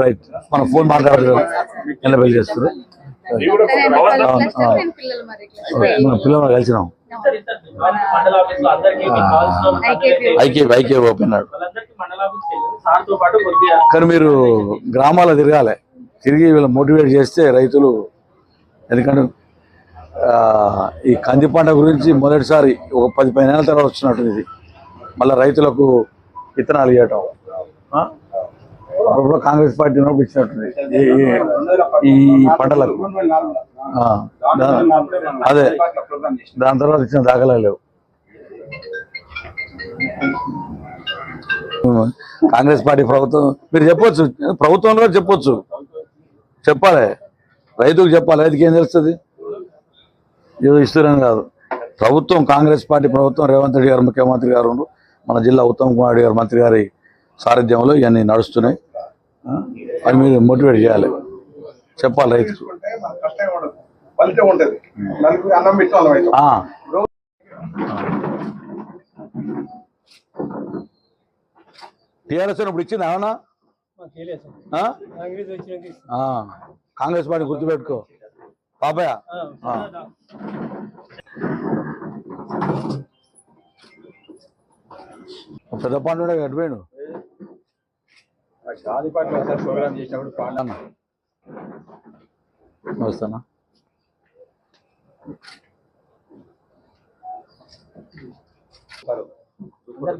Right మన phone మాట్లాడదు చేస్తారు పిల్లలు మరి మన పిల్లలు కలిసినాం. ఐకేపీ. ఐకే ఐకే ఓపెన్ అన్నాడు. వాళ్ళందరికీ మండల ఆఫీస్ సార్తో పాటు కొద్దిగా కానీ మీరు గ్రామాల్లో తిరగాలి. తిరిగి వీళ్ళు మోటివేట్ చేస్తే రైతులు ఎందుకంటే ఆ, ఈ కంది పంట గురించి మొదటిసారి ఒక పది పదిహేను నెలల తర్వాత వచ్చినట్టు ఇది. మళ్ళీ రైతులకు విత్తనాలు ఇవ్వటం ఆ? అప్పుడు కాంగ్రెస్ పార్టీ ఉన్నప్పుడు ఇచ్చినట్టుంది ఈ- ఈ పంటలకు. అదే. దాని తర్వాత ఇచ్చిన దాఖలా లేవు. కాంగ్రెస్ పార్టీ ప్రభుత్వం మీరు చెప్పొచ్చు ప్రభుత్వంలో చెప్పొచ్చు. చెప్పాలి. రైతుకు చెప్పాలి. రైతుకి ఏం తెలుస్తుంది? ఏదో ఇస్తున్నాను కాదు. ప్రభుత్వం కాంగ్రెస్ పార్టీ ప్రభుత్వం రేవంత్ రెడ్డి గారు ముఖ్యమంత్రి గారు మన జిల్లా ఉత్తమ్ కుమార్ రెడ్డి గారు మంత్రి గారి సారథ్యంలో ఇవన్నీ నడుస్తున్నాయి. అది మీరు మోటివేట్ చేయాలి. చెప్పాలి రైతుకు టీఆర్ఎస్ ఇప్పుడు ఇచ్చింది ఏమన్నా? కాంగ్రెస్ పార్టీ గుర్తుపెట్టుకో. పాపయ్య. పెద్ద పండుగ గడిపోయాడు ఒకసారి ప్రోగ్రామ్ చేసినప్పుడు వస్తానా?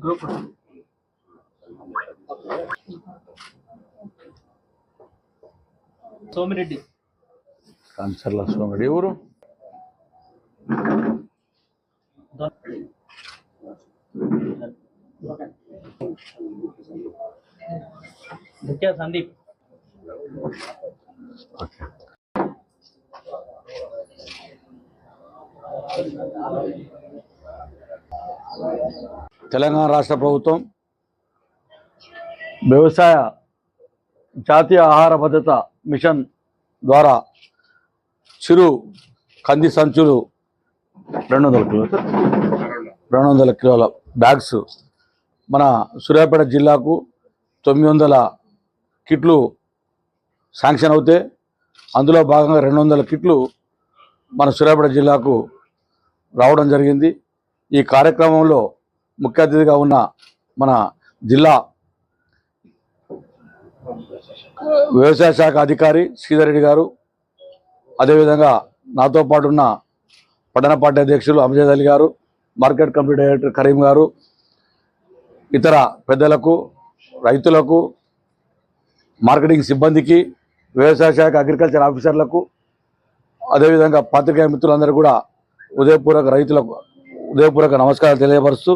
గ్రూప్ సోమిరెడ్డి. కంచర్ల సోమరెడ్డి. ఎవరు? ముఖ్య సందీప్. తెలంగాణ రాష్ట్ర ప్రభుత్వం వ్యవసాయ జాతీయ ఆహార భద్రత మిషన్ ద్వారా చిరు కంది సంచులు రెండు వందల కిలోలు రెండు వందల కిలోల బ్యాగ్స్ మన సూర్యాపేట జిల్లాకు తొమ్మిది వందల కిట్లు శాంక్షన్ అవుతే అందులో భాగంగా రెండు వందల కిట్లు మన సూర్యాపేట జిల్లాకు రావడం జరిగింది. ఈ కార్యక్రమంలో ముఖ్య అతిథిగా ఉన్న మన జిల్లా వ్యవసాయ శాఖ అధికారి శ్రీధరెడ్డి గారు అదేవిధంగా నాతో పాటు ఉన్న పట్టణ పార్టీ అధ్యక్షులు అమజద్ అలీ గారు మార్కెట్ కమిటీ డైరెక్టర్ కరీం గారు ఇతర పెద్దలకు రైతులకు మార్కెటింగ్ సిబ్బందికి వ్యవసాయ శాఖ అగ్రికల్చర్ ఆఫీసర్లకు అదేవిధంగా పాత్రికేయ మిత్రులందరూ కూడా ఉదయపూర్వక రైతులకు ఉదయపూర్వక నమస్కారాలు తెలియపరుస్తూ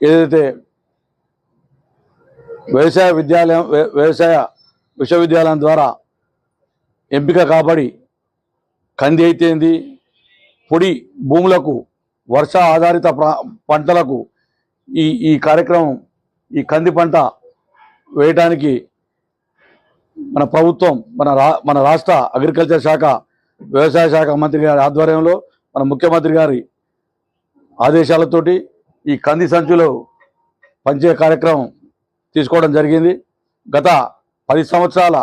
ఏదైతే వ్యవసాయ విద్యాలయం వ్యవసాయ విశ్వవిద్యాలయం ద్వారా ఎంపిక కాబడి కంది అయితేంది పొడి భూములకు వర్ష ఆధారిత పంటలకు ఈ ఈ కార్యక్రమం ఈ కంది పంట వేయటానికి మన ప్రభుత్వం మన రా మన రాష్ట్ర అగ్రికల్చర్ శాఖ వ్యవసాయ శాఖ మంత్రి గారి ఆధ్వర్యంలో మన ముఖ్యమంత్రి గారి ఆదేశాలతోటి ఈ కంది సంచులు పంచే కార్యక్రమం తీసుకోవడం జరిగింది. గత పది సంవత్సరాల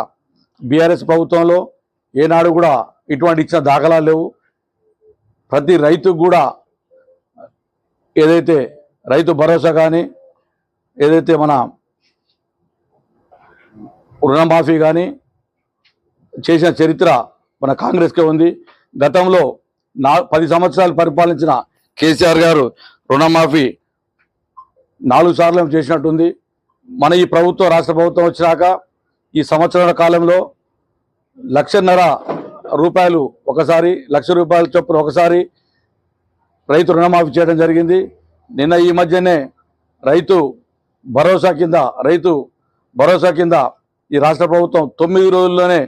బీఆర్ఎస్ ప్రభుత్వంలో ఏనాడు కూడా ఇటువంటి ఇచ్చిన దాఖలాలు లేవు. ప్రతి రైతుకు కూడా ఏదైతే రైతు భరోసా కానీ ఏదైతే మన రుణమాఫీ కానీ చేసిన చరిత్ర మన కాంగ్రెస్కే ఉంది. గతంలో నా పది సంవత్సరాలు పరిపాలించిన కేసీఆర్ గారు రుణమాఫీ నాలుగు సార్లు చేసినట్టుంది. మన ఈ ప్రభుత్వం రాష్ట్ర ప్రభుత్వం వచ్చినాక ఈ సంవత్సరాల కాలంలో లక్షన్నర రూపాయలు ఒకసారి లక్ష రూపాయల చొప్పున ఒకసారి రైతు రుణమాఫీ చేయడం జరిగింది. నిన్న ఈ మధ్యనే రైతు భరోసా కింద రైతు భరోసా కింద ఈ రాష్ట్ర ప్రభుత్వం తొమ్మిది రోజుల్లోనే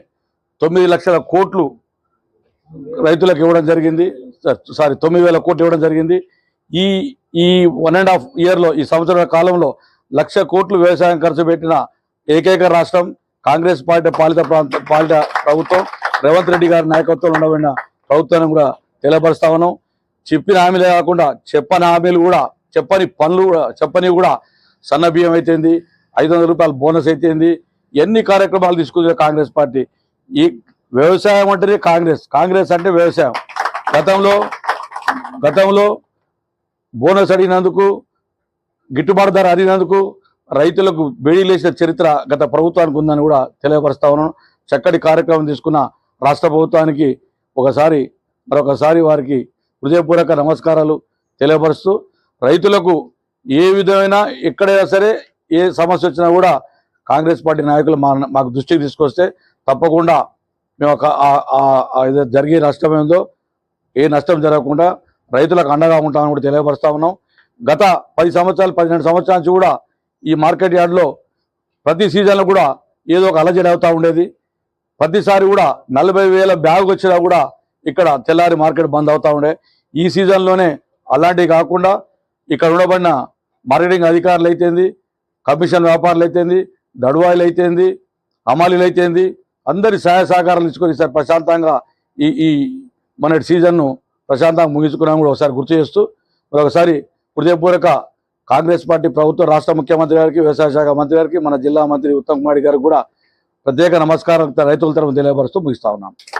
తొమ్మిది లక్షల కోట్లు రైతులకు ఇవ్వడం జరిగింది. సారీ తొమ్మిది వేల కోట్లు ఇవ్వడం జరిగింది. ఈ ఈ వన్ అండ్ హాఫ్ ఇయర్లో ఈ సంవత్సరాల కాలంలో లక్ష కోట్లు వ్యవసాయం ఖర్చు పెట్టిన ఏకైక రాష్ట్రం కాంగ్రెస్ పార్టీ పాలిత ప్రాంత పాలిత ప్రభుత్వం. రేవంత్ రెడ్డి గారి నాయకత్వంలో ఉండబడిన ప్రభుత్వాన్ని కూడా తెలియపరుస్తా ఉన్నాం. చెప్పిన హామీలే కాకుండా చెప్పని హామీలు కూడా చెప్పని పనులు కూడా చెప్పని కూడా సన్న బియ్యం అయితేంది ఐదు వందల రూపాయల బోనస్ అయితేంది ఎన్ని కార్యక్రమాలు తీసుకుంది కాంగ్రెస్ పార్టీ. ఈ వ్యవసాయం అంటేనే కాంగ్రెస్. కాంగ్రెస్ అంటే వ్యవసాయం. గతంలో గతంలో బోనస్ అడిగినందుకు గిట్టుబాటు ధర అడిగినందుకు రైతులకు బేడీలేసిన చరిత్ర గత ప్రభుత్వానికి ఉందని కూడా తెలియపరుస్తా ఉన్నాను. చక్కటి కార్యక్రమం తీసుకున్న రాష్ట్ర ప్రభుత్వానికి ఒకసారి మరొకసారి వారికి హృదయపూర్వక నమస్కారాలు తెలియపరుస్తూ రైతులకు ఏ విధమైన ఎక్కడైనా సరే ఏ సమస్య వచ్చినా కూడా కాంగ్రెస్ పార్టీ నాయకులు మా మాకు దృష్టికి తీసుకొస్తే తప్పకుండా మేము ఒక జరిగే నష్టం ఏందో ఏ నష్టం జరగకుండా రైతులకు అండగా ఉంటామని కూడా తెలియపరుస్తా ఉన్నాం. గత పది సంవత్సరాలు పదిహేను సంవత్సరాల నుంచి కూడా ఈ మార్కెట్ యార్డ్లో ప్రతి సీజన్లో కూడా ఏదో ఒక అలజడి అవుతూ ఉండేది. ప్రతిసారి కూడా నలభై వేల బ్యాగ్ వచ్చినా కూడా ఇక్కడ తెల్లారి మార్కెట్ బంద్ అవుతూ ఉండే. ఈ సీజన్లోనే అలాంటివి కాకుండా ఇక్కడ ఉండబడిన మార్కెటింగ్ అధికారులు అయితేంది కమిషన్ వ్యాపారులు అయితేంది దడువాయిలు అయితేంది అమాలీలు అయితేంది అందరి సహాయ సహకారాలు తీసుకొని సార్ ప్రశాంతంగా ఈ ఈ మన సీజన్ను ప్రశాంతంగా ముగించుకున్నాం కూడా ఒకసారి గుర్తు చేస్తూ మరొకసారి హృదయపూర్వక కాంగ్రెస్ పార్టీ ప్రభుత్వ రాష్ట్ర ముఖ్యమంత్రి గారికి వ్యవసాయ శాఖ మంత్రి గారికి మన జిల్లా మంత్రి ఉత్తమ్ కుమార్ గారికి కూడా ప్రత్యేక నమస్కారం రైతుల తరఫున తెలియపరుస్తూ ముగిస్తా ఉన్నాం.